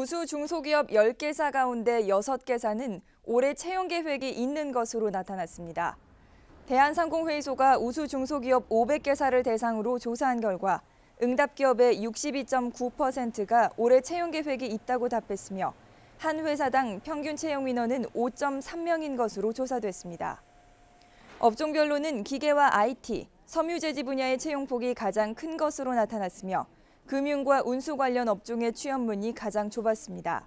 우수 중소기업 10개사 가운데 6개사는 올해 채용 계획이 있는 것으로 나타났습니다. 대한상공회의소가 우수 중소기업 500개사를 대상으로 조사한 결과 응답 기업의 62.9%가 올해 채용 계획이 있다고 답했으며 한 회사당 평균 채용 인원은 5.3명인 것으로 조사됐습니다. 업종별로는 기계와 IT, 섬유제지 분야의 채용폭이 가장 큰 것으로 나타났으며 금융과 운수 관련 업종의 취업문이 가장 좁았습니다.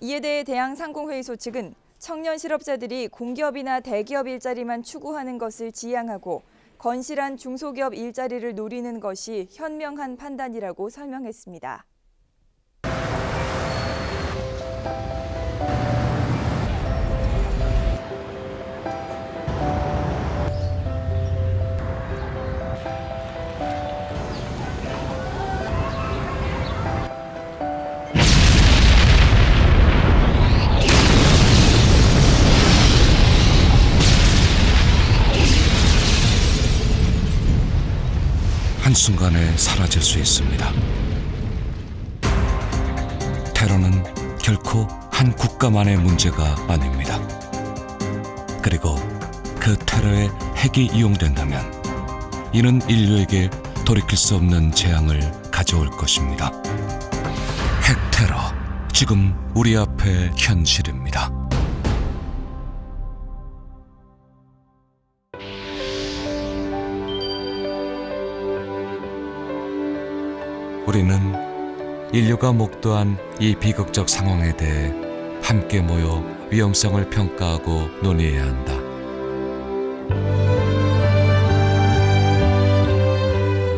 이에 대해 대양상공회의소 측은 청년 실업자들이 공기업이나 대기업 일자리만 추구하는 것을 지양하고 건실한 중소기업 일자리를 노리는 것이 현명한 판단이라고 설명했습니다. 한순간에 사라질 수 있습니다. 테러는 결코 한 국가만의 문제가 아닙니다. 그리고 그 테러에 핵이 이용된다면 이는 인류에게 돌이킬 수 없는 재앙을 가져올 것입니다. 핵 테러, 지금 우리 앞에 현실입니다. 우리는 인류가 목도한 이 비극적 상황에 대해 함께 모여 위험성을 평가하고 논의해야 한다.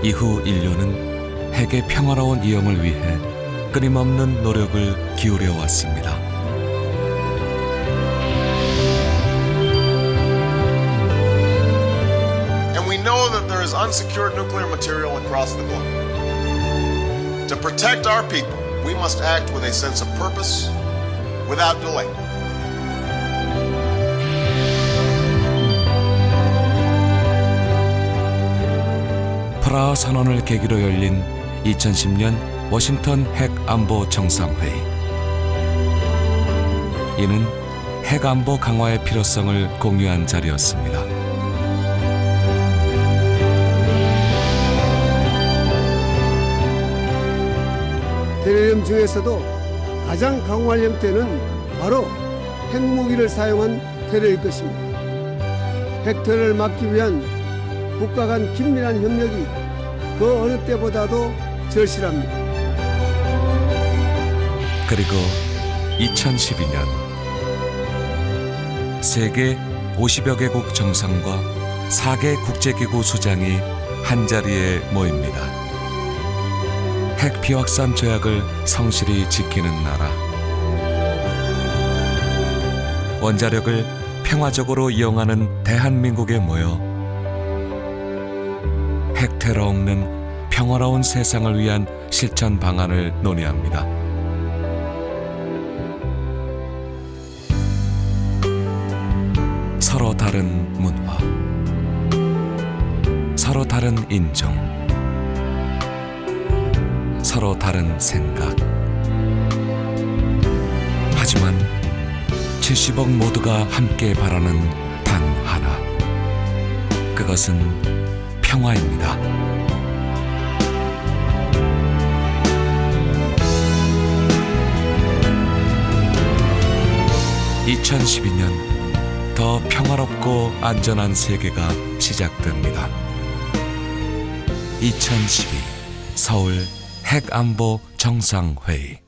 이후 인류는 핵의 평화로운 이용을 위해 끊임없는 노력을 기울여 왔습니다. To protect our people, we must act with a sense of purpose without delay. 프라하 선언을 계기로 열린 2010년 워싱턴 핵 안보 정상회의. 이는 핵 안보 강화의 필요성을 공유한 자리였습니다. 테러리움 중에서도 가장 강화할 형태는 바로 핵무기를 사용한 테러일 것입니다. 핵테러를 막기 위한 국가 간 긴밀한 협력이 그 어느 때보다도 절실합니다. 그리고 2012년 세계 50여 개국 정상과 4개 국제기구 수장이 한자리에 모입니다. 핵 비확산 조약을 성실히 지키는 나라. 원자력을 평화적으로 이용하는 대한민국에 모여 핵 테러 없는 평화로운 세상을 위한 실천 방안을 논의합니다. 서로 다른 문화, 서로 다른 인종, 서로 다른 생각. 하지만 70억 모두가 함께 바라는 단 하나. 그것은 평화입니다. (2012년) 더 평화롭고 안전한 세계가 시작됩니다. 2012 서울 핵안보 정상회의